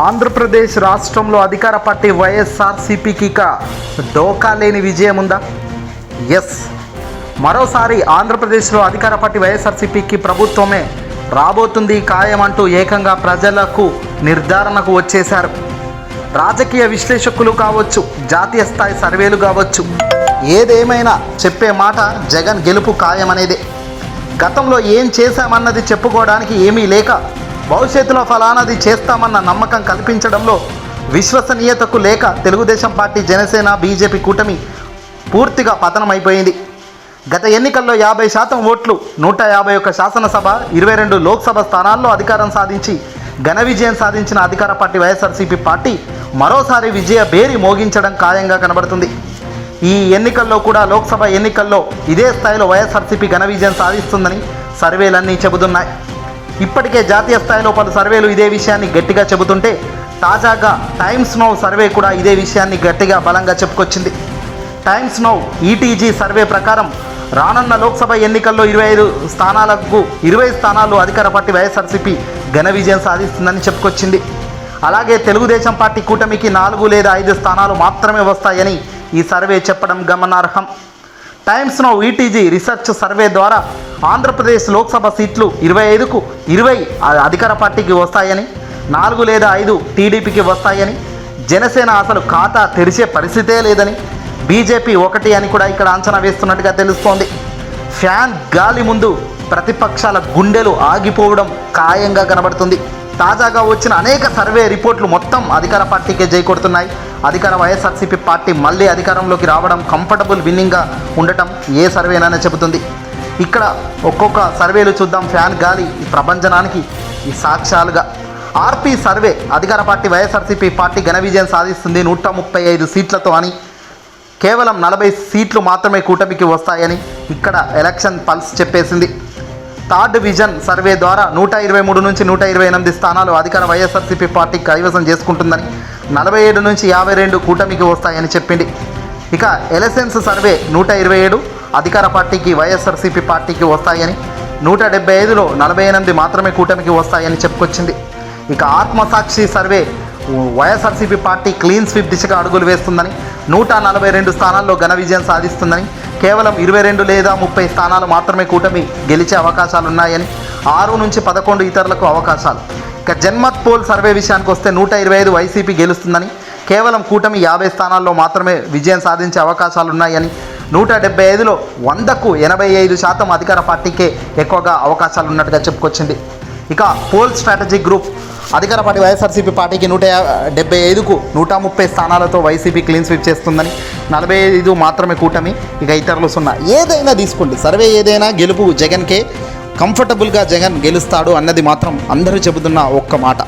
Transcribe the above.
ఆంధ్రప్రదేశ్ రాష్ట్రంలో అధికార పార్టీ వైఎస్ఆర్సీపీకి ఇక డోకా లేని విజయం ఉందా? ఎస్ మరోసారి ఆంధ్రప్రదేశ్లో అధికార పార్టీ వైఎస్ఆర్సీపీకి ప్రభుత్వమే రాబోతుంది ఖాయమంటూ ఏకంగా ప్రజలకు నిర్ధారణకు వచ్చేశారు. రాజకీయ విశ్లేషకులు కావచ్చు జాతీయ స్థాయి సర్వేలు కావచ్చు ఏదేమైనా చెప్పే మాట జగన్ గెలుపు ఖాయమనేదే. గతంలో ఏం చేశామన్నది చెప్పుకోవడానికి ఏమీ లేక భవిష్యత్తులో ఫలానాది చేస్తామన్న నమ్మకం కల్పించడంలో విశ్వసనీయతకు లేక తెలుగుదేశం పార్టీ జనసేన బీజేపీ కూటమి పూర్తిగా పతనమైపోయింది. గత ఎన్నికల్లో యాభై శాతం ఓట్లు నూట యాభై ఒక్క శాసనసభ ఇరవై రెండు లోక్సభ స్థానాల్లో అధికారం సాధించి ఘన విజయం సాధించిన అధికార పార్టీ వైఎస్ఆర్సీపీ పార్టీ మరోసారి విజయ బేరి మోగించడం ఖాయంగా కనబడుతుంది. ఈ ఎన్నికల్లో కూడా లోక్సభ ఎన్నికల్లో ఇదే స్థాయిలో వైఎస్ఆర్సీపీ ఘన విజయం సాధిస్తుందని సర్వేలన్నీ చెబుతున్నాయి. ఇప్పటికే జాతీయ స్థాయిలో పలు సర్వేలు ఇదే విషయాన్ని గట్టిగా చెబుతుంటే తాజాగా టైమ్స్ నౌ సర్వే కూడా ఇదే విషయాన్ని గట్టిగా బలంగా చెప్పుకొచ్చింది. టైమ్స్ నౌ ఈటీజీ సర్వే ప్రకారం రానున్న లోక్సభ ఎన్నికల్లో ఇరవై ఐదు స్థానాలకు ఇరవై స్థానాలు అధికార పార్టీ వైఎస్ఆర్సీపీ ఘన విజయం సాధిస్తుందని చెప్పుకొచ్చింది. అలాగే తెలుగుదేశం పార్టీ కూటమికి నాలుగు లేదా ఐదు స్థానాలు మాత్రమే వస్తాయని ఈ సర్వే చెప్పడం గమనార్హం. Times Now ETG research survey ద్వారా ఆంధ్రప్రదేశ్ లోక్సభ సీట్లు ఇరవై ఐదుకు ఇరవై అధికార పార్టీకి వస్తాయని నాలుగు లేదా ఐదు టీడీపీకి వస్తాయని జనసేన అసలు ఖాతా తెరిచే పరిస్థితే లేదని బీజేపీ ఒకటి అని కూడా ఇక్కడ అంచనా వేస్తున్నట్టుగా తెలుస్తోంది. ఫ్యాన్ గాలి ముందు ప్రతిపక్షాల గుండెలు ఆగిపోవడం ఖాయంగా కనబడుతుంది. తాజాగా వచ్చిన అనేక సర్వే రిపోర్ట్లు మొత్తం అధికార పార్టీకే జైకొడుతున్నాయి అధికార వైఎస్ఆర్సీపీ పార్టీ మళ్ళీ అధికారంలోకి రావడం కంఫర్టబుల్ విన్నింగ్గా ఉండటం ఏ సర్వేనైనా చెబుతుంది. ఇక్కడ ఒక్కొక్క సర్వేలు చూద్దాం. ఫ్యాన్ గాలి ఈ ప్రపంచనానికి ఈ సాక్ష్యాలుగా. ఆర్పీ సర్వే అధికార పార్టీ వైఎస్ఆర్సీపీ పార్టీ ఘన విజయం సాధిస్తుంది నూట ముప్పై ఐదు సీట్లతో అని. కేవలం నలభై సీట్లు మాత్రమే కూటమికి వస్తాయని ఇక్కడ ఎలక్షన్ పల్స్ చెప్పేసింది. థర్డ్ విజన్ సర్వే ద్వారా నూట ఇరవై మూడు నుంచి నూట ఇరవై ఎనిమిది స్థానాలు అధికార వైఎస్ఆర్సీపీ పార్టీ కైవసం చేసుకుంటుందని నలభై ఏడు నుంచి యాభై రెండు కూటమికి వస్తాయని చెప్పింది. ఇక ఎలసెన్స్ సర్వే నూట ఇరవై ఏడు అధికార పార్టీకి వైఎస్ఆర్సీపీ పార్టీకి వస్తాయని నూట డెబ్బై ఐదులో నలభై ఎనిమిది మాత్రమే కూటమికి వస్తాయని చెప్పుకొచ్చింది. ఇక Aatmasakshi survey YSRCP party clean sweep దిశగా అడుగులు వేస్తుందని నూట నలభై రెండు స్థానాల్లో ఘన విజయం సాధిస్తుందని కేవలం ఇరవై రెండు లేదా ముప్పై స్థానాలు మాత్రమే కూటమి గెలిచే అవకాశాలు ఉన్నాయని ఆరు నుంచి పదకొండు ఇతరులకు అవకాశాలు. ఇక జన్మత్ పోల్ సర్వే విషయానికి వస్తే నూట ఇరవై ఐదు వైసీపీ గెలుస్తుందని కేవలం కూటమి యాభై స్థానాల్లో మాత్రమే విజయం సాధించే అవకాశాలు ఉన్నాయని నూట డెబ్బై ఐదులో వందకు ఎనభై ఐదు శాతం అధికార పార్టీకే ఎక్కువగా అవకాశాలు ఉన్నట్టుగా చెప్పుకొచ్చింది. ఇక పోల్ స్ట్రాటజీ గ్రూప్. అధికార పార్టీ వైఎస్ఆర్సీపీ పార్టీకి నూట డెబ్బై ఐదుకు నూట ముప్పై స్థానాలతో వైసీపీ క్లీన్ స్వీప్ చేస్తుందని నలభై ఐదు మాత్రమే కూటమి ఇక ఇతరులు సున్నా. ఏదైనా తీసుకోండి. సర్వే ఏదైనా గెలుపు జగన్కే కంఫర్టబుల్గా జగన్ గెలుస్తాడు అన్నది మాత్రం అందరూ చెబుతున్న ఒక్క మాట.